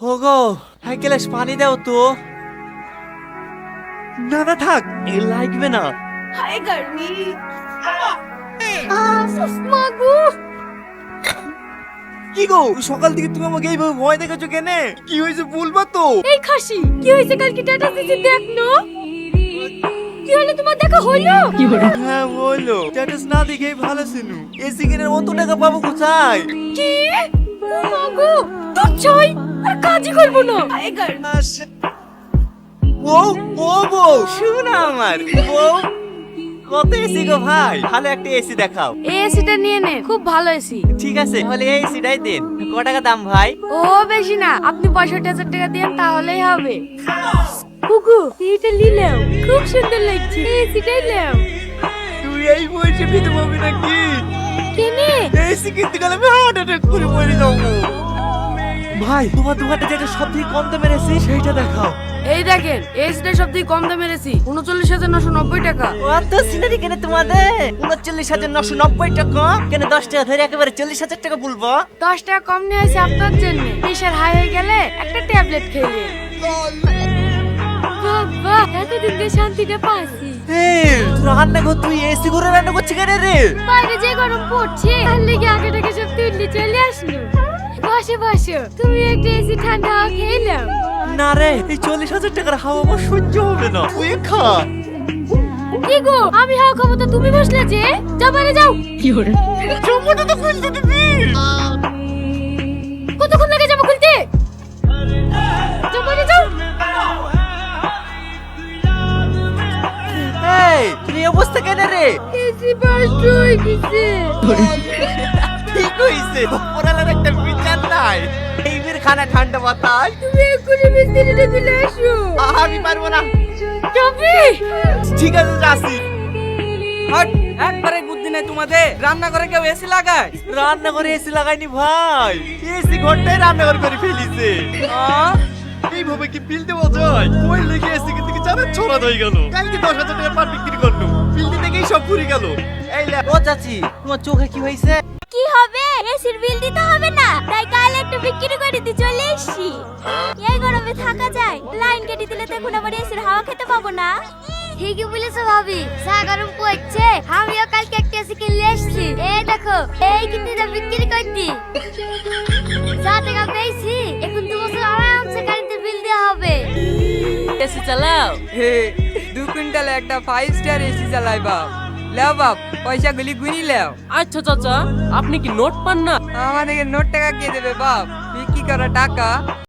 Hugo এক glass পানি দাও তো। না না থাক এ লাগবে না। হায় গরমি। কি গো সকাল থেকে তুমি আমাকে এইভাবে ভয় দেখাচ্ছ কেন? কি হয়েছে বলবা তো? এই খাসি কি হয়েছে কালকে টাটা সিসি দেখনো? কি হলো তোমার দেখা হলো? কি হলো? হ্যাঁ হলো। স্ট্যাটাস না দেখে ভালো ছিনু। এই সিগারের অত টাকা পাবো কোথায়? কি? ও মাগু তোর ছয়? আর কাজই করব না। টাইগার ও ও বউ শোনা আমার। বউ কত এসি গো ভাই? ভালো একটা এসি দেখাও। এই এসিটা নিয়ে নে খুব ভালো এসি। ঠিক আছে তাহলে এই এসিটাই দিন। ক টাকা দাম ভাই? ও বেশি না। আপনি পঁয়ষট্টি হাজার টাকা দিন তাহলেই হবে। কুকু এইটা নিলাম। খুব সুন্দর লাগছে। এই এসিটাই নিলাম তুই এই বয়সে বিধবা হবি নাকি? কেনে? এসি কিনতে গেলে আমি হার্ট অ্যাটাক করে মরে যাব। ভাই তোমার দোকানটা যেটা সব থেকে কম দামের এসি সেইটা দেখাও। এই দেখেন এসিটা সব থেকে কম দামের এসি উনচল্লিশ হাজার নশো নব্বই টাকা। অত সিনারি কেন তোমাদের? উনচল্লিশ হাজার নশো নব্বই টাকা কেন দশ টাকা ধরে একেবারে চল্লিশ হাজার টাকা বলব? দশ টাকা কম নিয়ে আসি আপনার জন্য। প্রেশার হাই হয়ে গেলে একটা ট্যাবলেট খেলে বাবা এতদিন দিয়ে শান্তিটা পাচ্ছি রান্না তুই এসি করে রান্না করছিস কেন রে? বাইরে যে গরম পড়ছে তার লেগে আগে থেকে সব তুললে চলে আসলো। বসে বসো। তুমি একটা এসি ঠান্ডা হাওয়া খেয়ে নাও। না রে এই চল্লিশ হাজার টাকার হাওয়া আমার সহ্য হবে না। তুই খা। কি গো আমি হাওয়া খাব তো তুমি বসলে যে? যাও বাইরে যাও। চম্পটা তো খুলতে দিবি কতক্ষণ লাগে যাব খুলতে? যাও বাইরে যাও। এই এই অবস্থা কেন রে? এসি হয়ে গেছে। ঠিক হইছে? ওরালার একটা বিচার নাই। এই খানা ঠান্ডা বাতাস। তুমি এক্ষুনি মিস্ত্রিটা চলে আসো আমি পারব না। যাবি ঠিক আছে যাচ্ছি হট একবারে বুদ্ধি নাই তোমাদের। রান্না করে কেউ এসি লাগায়? রান্না করে এসি লাগাইনি ভাই। এসি ঘন্টায় রান্না করে করে ফেলিছে এইভাবে কি বিল দেওয়া যায়? ওই লেগে এসি কিন্তু কি জানার ছড়া হয়ে গেল। কালকে দশ হাজার টাকা পার বিক্রি সব ঘুরে গেল। এই লে ও চাচি তোমার চোখে কি হয়েছে? কি হবে? এসির বিল দিতে হবে না। তাই কাল একটা বিক্রি করে দিয়ে চলে এসছি। এই গরমে থাকা যায়। লাইন কেটে দিলে দেখুন আবার এসির হাওয়া খেতে পাবো না। ঠিকই বলেছ ভাবি। যা গরম পড়ছে আমিও কালকে একটা এসি কিনলে এসছি। এই দেখো এই কিন্তু যা বিক্রি করতি। যা টাকা পেয়েছি এখন দু বছর আরামসে কারেন্টের বিল দেওয়া হবে। এসি চালাও। হে দু কুইন্টাল একটা ফাইভ স্টার এসি চালাই বাপ। লেও বাপ পয়সা গুলি গুনি লেও। আচ্ছা চাচা আপনি কি নোট পান না? আমাদেরকে নোট টাকা কে দেবে বাপ? বিক্রি করা টাকা।